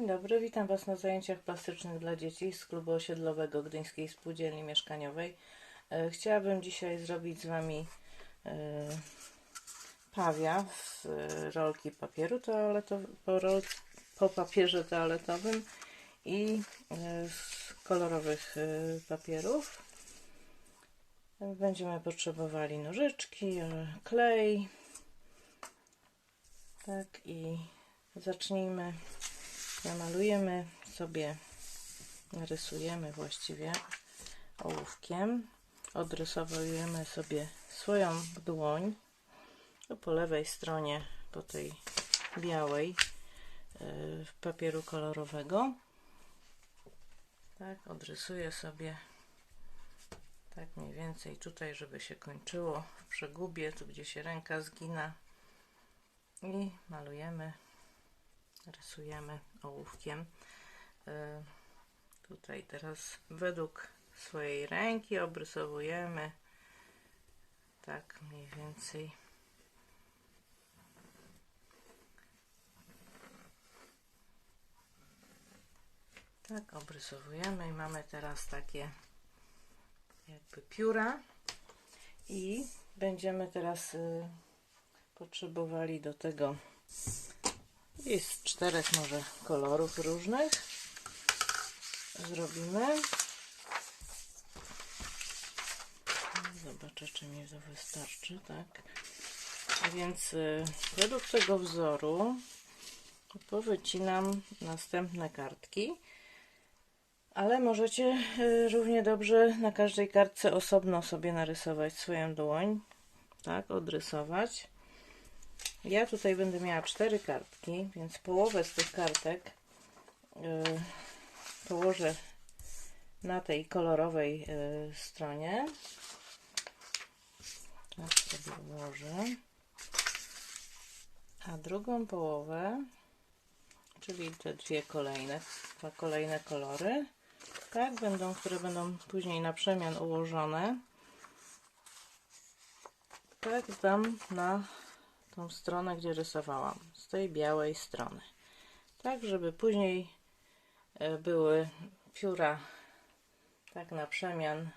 Dzień dobry, witam Was na zajęciach plastycznych dla dzieci z klubu osiedlowego Gdyńskiej Spółdzielni Mieszkaniowej. E, Chciałabym dzisiaj zrobić z Wami e, pawia z e, rolki papieru toaletowego, po, po papierze toaletowym i z kolorowych papierów. Będziemy potrzebowali nożyczki, klej. Tak i zacznijmy. Namalujemy sobie, narysujemy właściwie ołówkiem. Odrysowujemy sobie swoją dłoń. Po lewej stronie, po tej białej yy, papieru kolorowego. Tak, odrysuję sobie tak mniej więcej tutaj, żeby się kończyło w przegubie, tu gdzie się ręka zgina. I malujemy, rysujemy ołówkiem. Y, Tutaj teraz według swojej ręki obrysowujemy tak mniej więcej. Tak, obrysowujemy i mamy teraz takie jakby pióra i będziemy teraz y, potrzebowali do tego jest czterech może kolorów różnych. Zrobimy. Zobaczę czy mi to wystarczy tak. A więc y, według tego wzoru powycinam następne kartki. Ale możecie y, równie dobrze na każdej kartce osobno sobie narysować swoją dłoń tak, odrysować ja tutaj będę miała cztery kartki, więc połowę z tych kartek yy, położę na tej kolorowej yy, stronie. Tak sobie ułożę. A drugą połowę, czyli te dwie kolejne, dwa kolejne kolory, tak, będą, które będą później na przemian ułożone, tak dam na tą stronę, gdzie rysowałam, z tej białej strony. Tak, żeby później e, były pióra tak na przemian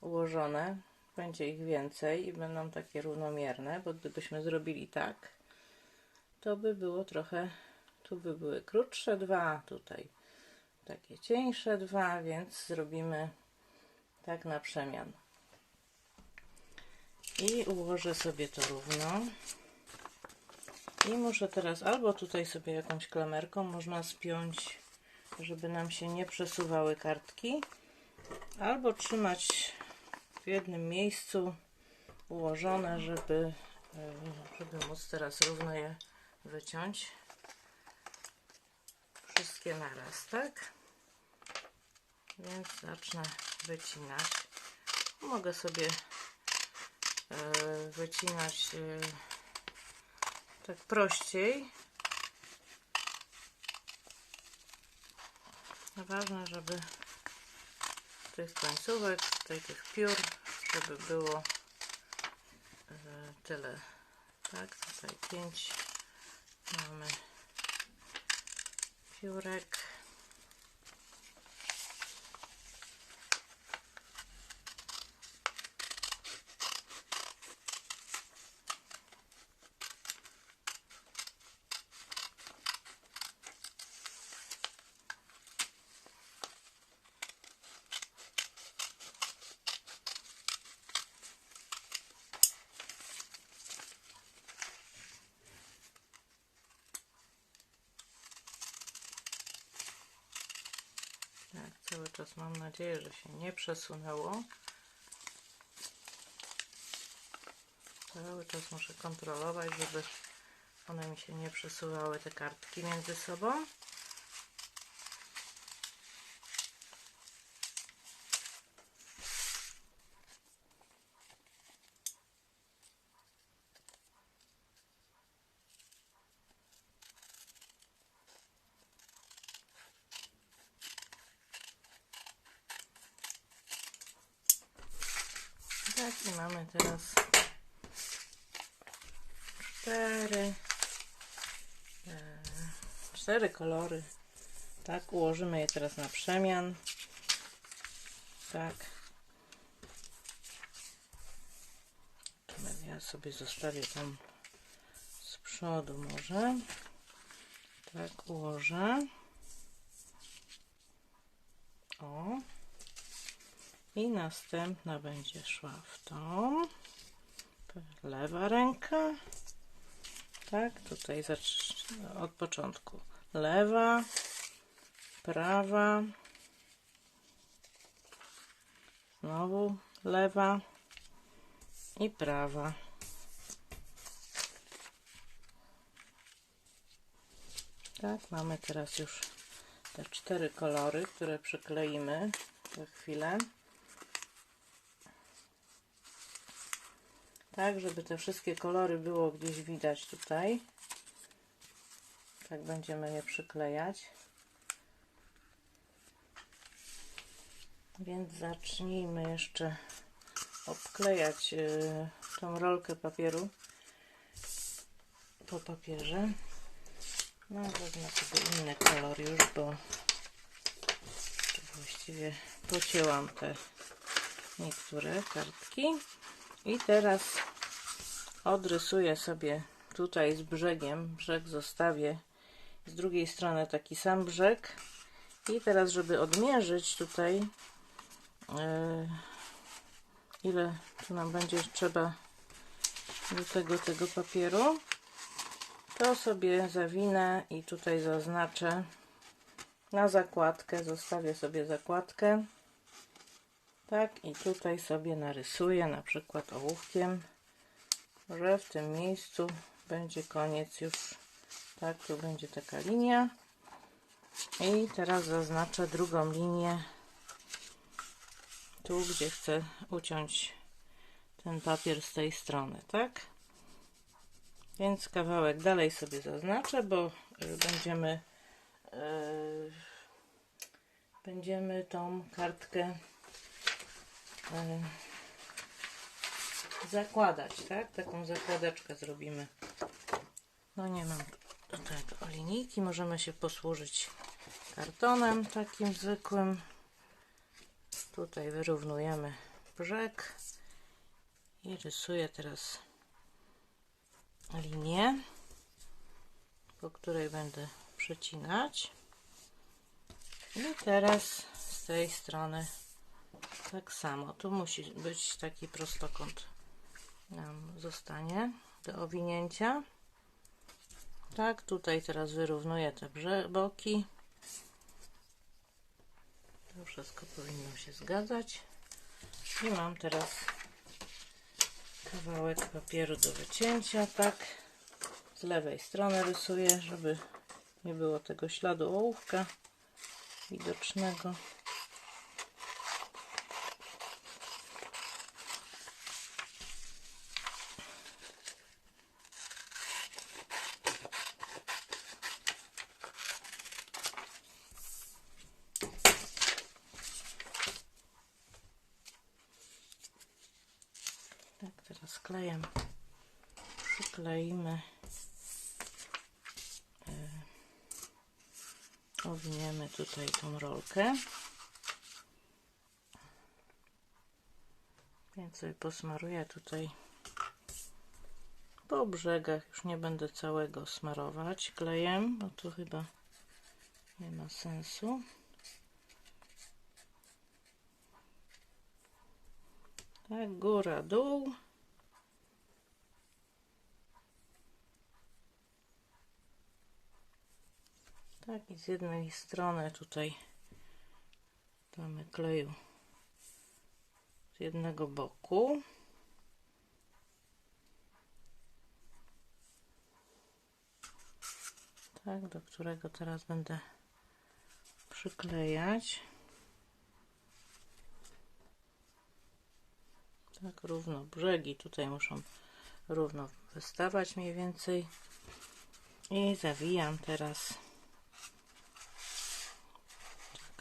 ułożone. Będzie ich więcej i będą takie równomierne, bo gdybyśmy zrobili tak, to by było trochę, tu by były krótsze dwa, tutaj takie cieńsze dwa, więc zrobimy tak na przemian. I ułożę sobie to równo. I muszę teraz albo tutaj sobie jakąś klamerką można spiąć, żeby nam się nie przesuwały kartki, albo trzymać w jednym miejscu ułożone, żeby, e, żeby móc teraz równo je wyciąć. Wszystkie naraz, tak? Więc zacznę wycinać. Mogę sobie e, wycinać e, tak prościej. Ważne, żeby tych końcówek, tutaj tych piór, żeby było e, tyle. Tak, tutaj pięć mamy piórek. Czas mam nadzieję, że się nie przesunęło. Cały czas muszę kontrolować, żeby one mi się nie przesuwały, te kartki między sobą. Tak, i mamy teraz cztery, e, cztery kolory Tak, ułożymy je teraz na przemian. Tak. Ja sobie zostawię tam z przodu może. Tak, ułożę. O. I następna będzie szła w tą. Lewa ręka. Tak, tutaj od początku. Lewa, prawa, znowu lewa i prawa. Tak, mamy teraz już te cztery kolory, które przykleimy za chwilę. Tak, żeby te wszystkie kolory było gdzieś widać tutaj. Tak będziemy je przyklejać. Więc zacznijmy jeszcze obklejać yy, tą rolkę papieru po papierze. No, wezmę sobie inny kolor już, bo właściwie pocięłam te niektóre kartki. I teraz odrysuję sobie tutaj z brzegiem, brzeg zostawię. Z drugiej strony taki sam brzeg. I teraz żeby odmierzyć tutaj yy, ile tu nam będzie trzeba do tego tego papieru to sobie zawinę i tutaj zaznaczę na zakładkę, zostawię sobie zakładkę tak i tutaj sobie narysuję na przykład ołówkiem że w tym miejscu będzie koniec już. Tak tu będzie taka linia. I teraz zaznaczę drugą linię. Tu gdzie chcę uciąć ten papier z tej strony tak? Więc kawałek dalej sobie zaznaczę bo y, będziemy yy, będziemy tą kartkę zakładać, tak? Taką zakładeczkę zrobimy. No nie mam do tego linijki, możemy się posłużyć kartonem takim zwykłym. Tutaj wyrównujemy brzeg i rysuję teraz linię, po której będę przecinać. I teraz z tej strony tak samo. Tu musi być taki prostokąt nam zostanie do owinięcia. Tak, tutaj teraz wyrównuję te boki. To wszystko powinno się zgadzać. I mam teraz kawałek papieru do wycięcia, tak. Z lewej strony rysuję, żeby nie było tego śladu ołówka widocznego. Tak, teraz sklejam. Przykleimy. E, owiniemy tutaj tą rolkę. Więc sobie posmaruję tutaj po brzegach. Już nie będę całego smarować klejem, bo tu chyba nie ma sensu. Tak, góra, dół. Tak, i z jednej strony tutaj damy kleju z jednego boku. Tak, do którego teraz będę przyklejać. tak równo brzegi tutaj muszą równo wystawać mniej więcej i zawijam teraz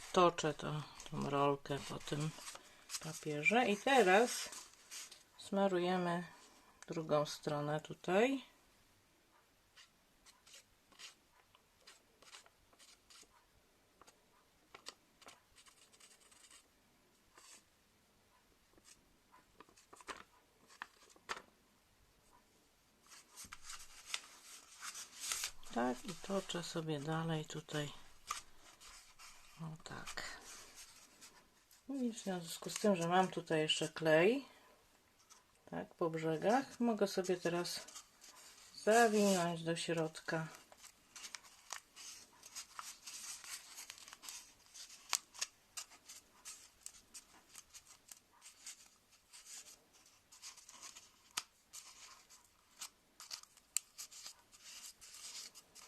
odtoczę to, tą rolkę po tym papierze. I teraz smarujemy drugą stronę tutaj. Tak i toczę sobie dalej tutaj o tak. No I w związku z tym, że mam tutaj jeszcze klej, tak, po brzegach, mogę sobie teraz zawinąć do środka.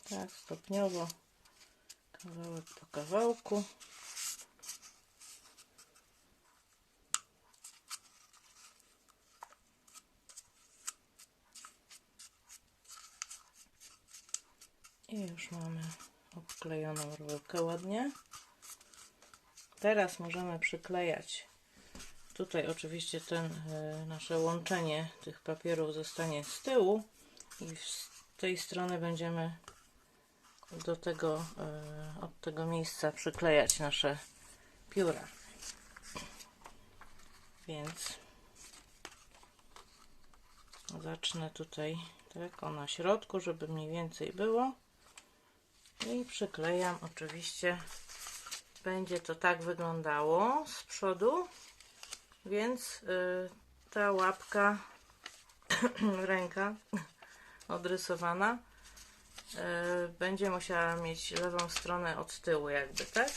Tak, stopniowo, kawałek po kawałku. I już mamy obklejoną rurkę ładnie. Teraz możemy przyklejać. Tutaj oczywiście ten e, nasze łączenie tych papierów zostanie z tyłu i z tej strony będziemy do tego, e, od tego miejsca przyklejać nasze pióra. Więc zacznę tutaj tak o na środku, żeby mniej więcej było i przyklejam oczywiście będzie to tak wyglądało z przodu więc y, ta łapka ręka odrysowana będzie musiała mieć lewą stronę od tyłu jakby tak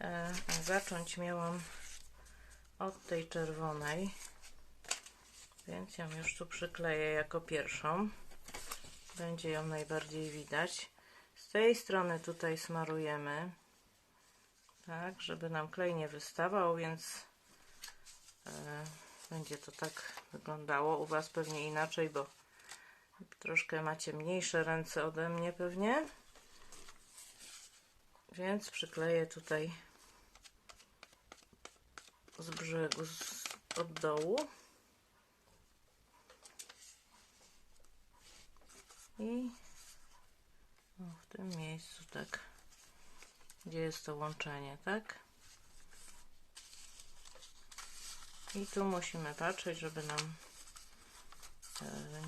a zacząć miałam od tej czerwonej więc ją już tu przykleję jako pierwszą będzie ją najbardziej widać. Z tej strony tutaj smarujemy, tak, żeby nam klej nie wystawał, więc e, będzie to tak wyglądało. U Was pewnie inaczej, bo troszkę macie mniejsze ręce ode mnie pewnie. Więc przykleję tutaj z brzegu, z, od dołu. i w tym miejscu tak gdzie jest to łączenie tak i tu musimy patrzeć żeby nam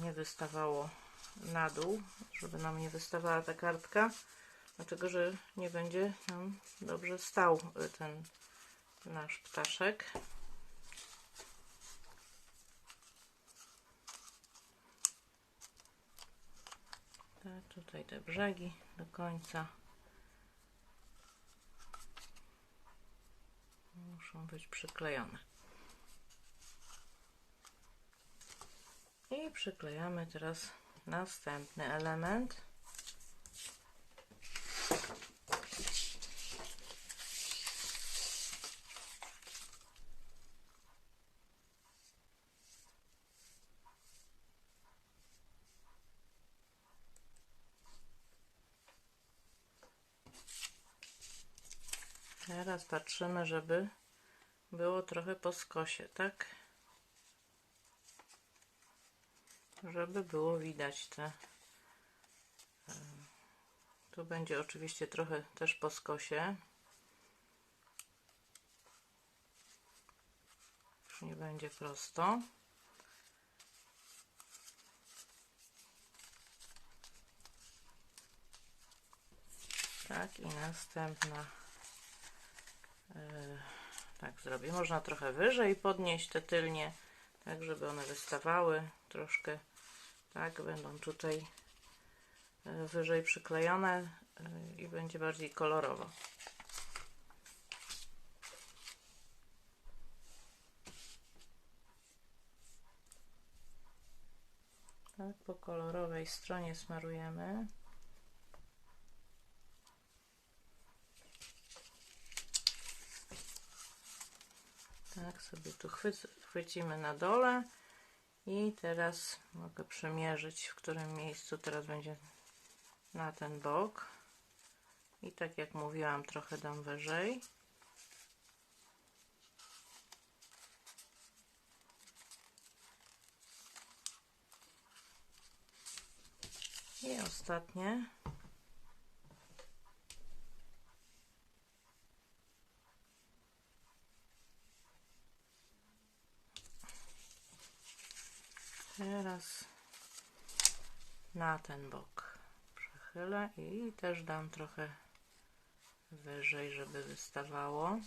nie wystawało na dół żeby nam nie wystawała ta kartka dlatego, że nie będzie nam dobrze stał ten nasz ptaszek Tak, tutaj te brzegi do końca muszą być przyklejone. I przyklejamy teraz następny element. Teraz patrzymy, żeby było trochę po skosie, tak? Żeby było widać te. E, tu będzie oczywiście trochę też po skosie. Już nie będzie prosto. Tak, i następna E, tak zrobię. Można trochę wyżej podnieść te tylnie, tak żeby one wystawały troszkę. Tak, będą tutaj e, wyżej przyklejone e, i będzie bardziej kolorowo. Tak, po kolorowej stronie smarujemy. tak sobie tu chwycimy na dole i teraz mogę przemierzyć w którym miejscu teraz będzie na ten bok. I tak jak mówiłam trochę dam wyżej. I ostatnie Teraz na ten bok. Przechylę i też dam trochę wyżej, żeby wystawało.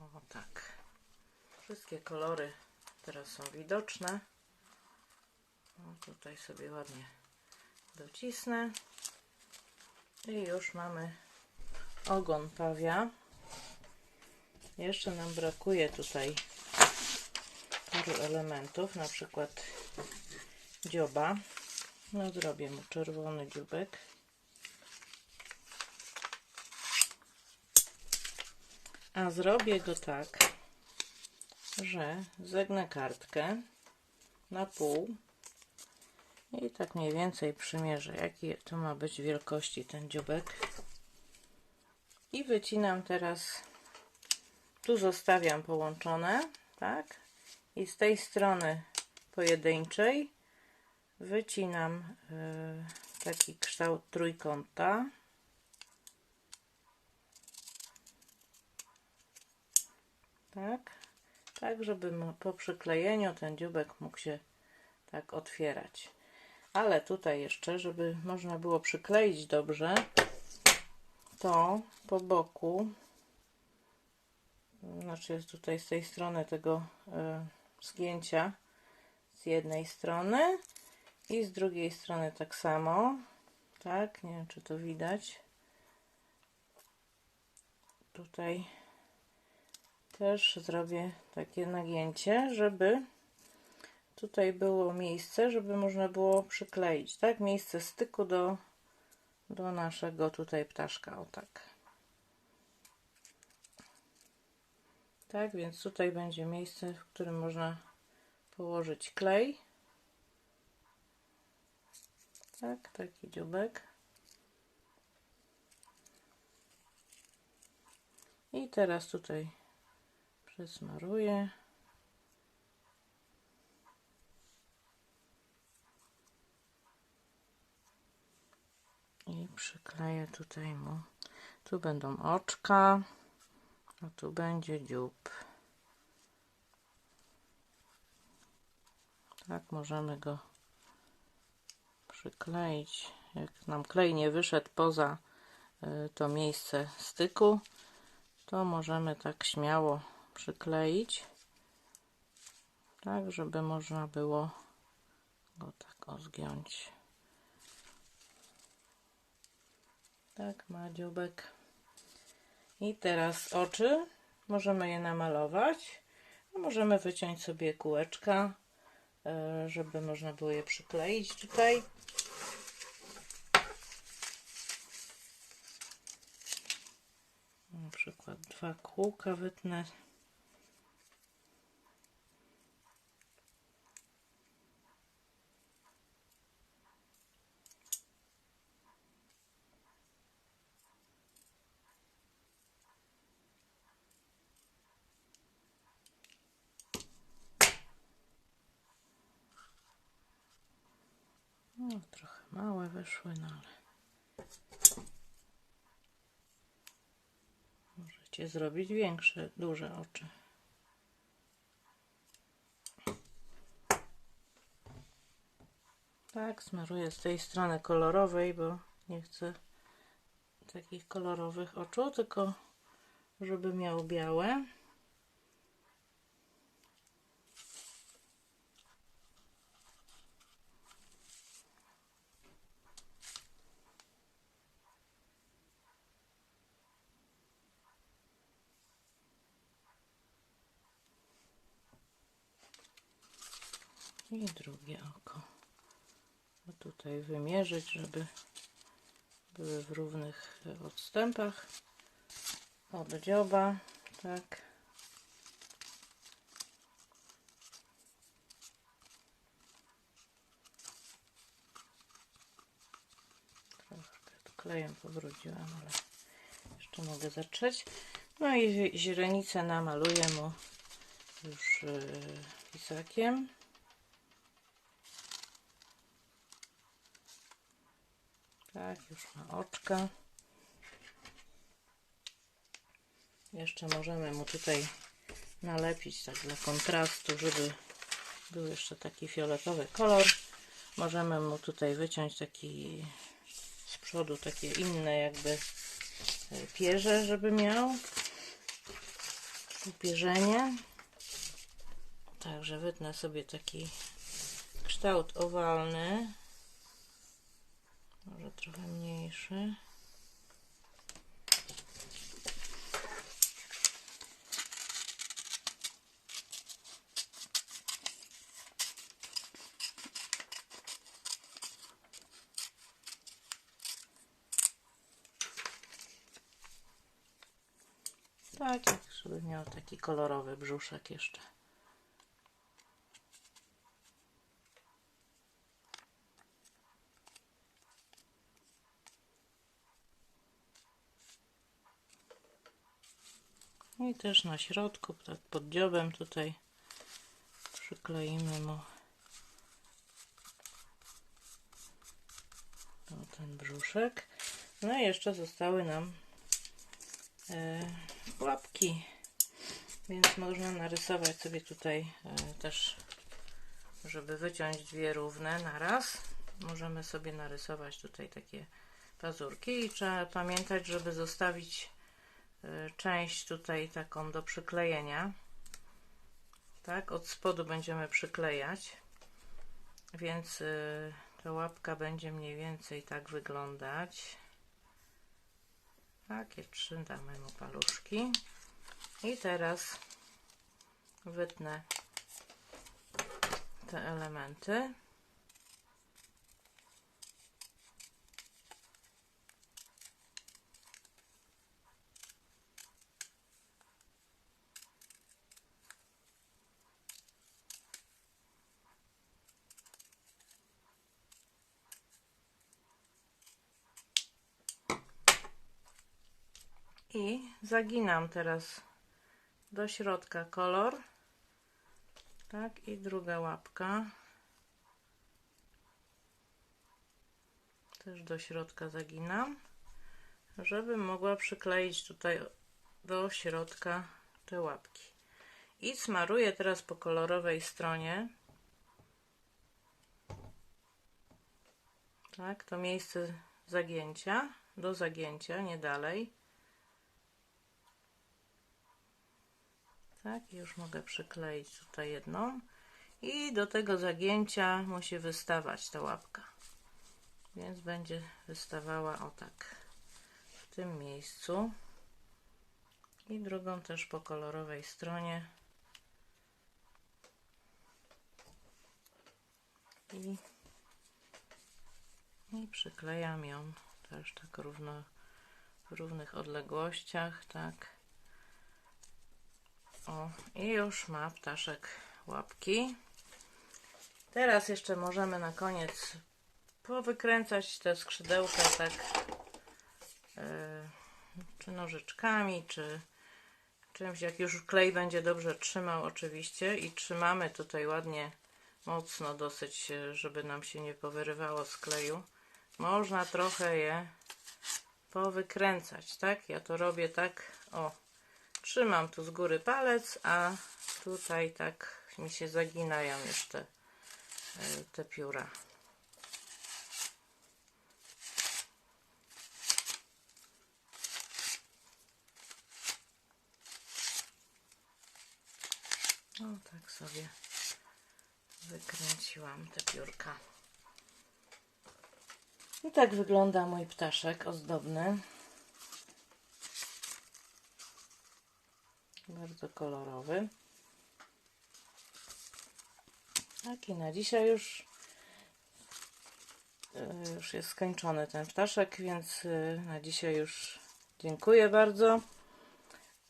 O tak. Wszystkie kolory teraz są widoczne. Tutaj sobie ładnie docisnę. I już mamy ogon pawia. Jeszcze nam brakuje tutaj paru elementów, na przykład dzioba. No zrobię mu czerwony dziubek. A zrobię go tak, że zegnę kartkę na pół i tak mniej więcej przymierzę, jaki to ma być wielkości ten dziubek. I wycinam teraz, tu zostawiam połączone, tak? I z tej strony pojedynczej wycinam y, taki kształt trójkąta. Tak, tak, żeby po przyklejeniu ten dziubek mógł się tak otwierać. Ale tutaj jeszcze, żeby można było przykleić dobrze, to po boku, znaczy jest tutaj z tej strony tego y, zgięcia z jednej strony i z drugiej strony tak samo. Tak, nie wiem czy to widać. Tutaj też zrobię takie nagięcie, żeby tutaj było miejsce, żeby można było przykleić, tak? Miejsce styku do, do naszego tutaj ptaszka, o tak. Tak, więc tutaj będzie miejsce, w którym można położyć klej. Tak, taki dziubek. I teraz tutaj przesmaruję. I przykleję tutaj mu. Tu będą oczka, a tu będzie dziób. Tak, możemy go przykleić. Jak nam klej nie wyszedł poza y, to miejsce styku, to możemy tak śmiało przykleić. Tak, żeby można było go tak ozgiąć. Tak, ma dzióbek. I teraz oczy. Możemy je namalować. Możemy wyciąć sobie kółeczka, e, żeby można było je przykleić tutaj. Na przykład dwa kółka wytnę. No, trochę małe wyszły, no ale możecie zrobić większe, duże oczy. Tak, smaruję z tej strony kolorowej, bo nie chcę takich kolorowych oczu, tylko żeby miał białe. I drugie oko. A tutaj wymierzyć, żeby były w równych odstępach od dzioba. Tak. Tu klejem pobrudziłam, ale jeszcze mogę zatrzeć. No i źrenicę namaluję mu już yy, pisakiem. Tak, już ma oczka. Jeszcze możemy mu tutaj nalepić tak dla kontrastu, żeby był jeszcze taki fioletowy kolor. Możemy mu tutaj wyciąć taki z przodu takie inne jakby e, pierze, żeby miał upierzenie. Także wytnę sobie taki kształt owalny. Trochę mniejszy. Tak, żeby miał taki kolorowy brzuszek jeszcze. Też na środku, tak pod dziobem tutaj przykleimy mu o, ten brzuszek. No i jeszcze zostały nam e, łapki, więc można narysować sobie tutaj e, też, żeby wyciąć dwie równe na raz. Możemy sobie narysować tutaj takie pazurki i trzeba pamiętać, żeby zostawić część tutaj taką do przyklejenia. Tak, od spodu będziemy przyklejać, więc y, ta łapka będzie mniej więcej tak wyglądać. Takie trzy damy mu paluszki. I teraz wytnę te elementy. I zaginam teraz do środka kolor. Tak, i druga łapka. Też do środka zaginam, żeby mogła przykleić tutaj do środka te łapki. I smaruję teraz po kolorowej stronie. Tak, to miejsce zagięcia, do zagięcia, nie dalej. Tak, już mogę przykleić tutaj jedną. I do tego zagięcia musi wystawać ta łapka. Więc będzie wystawała o tak w tym miejscu. I drugą też po kolorowej stronie. I, i przyklejam ją też tak równo w równych odległościach, tak. O, i już ma ptaszek łapki. Teraz jeszcze możemy na koniec powykręcać te skrzydełka tak yy, czy nożyczkami, czy czymś, jak już klej będzie dobrze trzymał oczywiście i trzymamy tutaj ładnie mocno dosyć, żeby nam się nie powyrywało z kleju. Można trochę je powykręcać, tak? Ja to robię tak, o, Trzymam tu z góry palec, a tutaj tak mi się zaginają jeszcze e, te pióra. O, tak sobie wykręciłam te piórka. I tak wygląda mój ptaszek ozdobny. Bardzo kolorowy. Tak i na dzisiaj już e, już jest skończony ten ptaszek, więc e, na dzisiaj już dziękuję bardzo.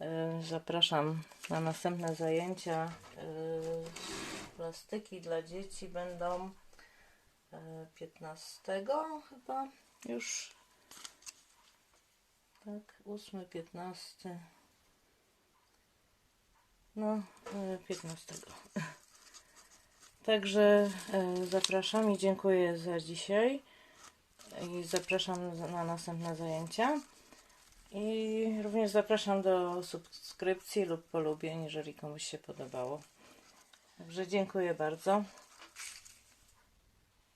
E, zapraszam na następne zajęcia. Plastyki dla dzieci będą 15 chyba już. Tak, 8, 15. No, 15. E, Także e, zapraszam i dziękuję za dzisiaj. I zapraszam na następne zajęcia. I również zapraszam do subskrypcji lub polubień, jeżeli komuś się podobało. Także dziękuję bardzo.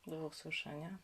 Do usłyszenia.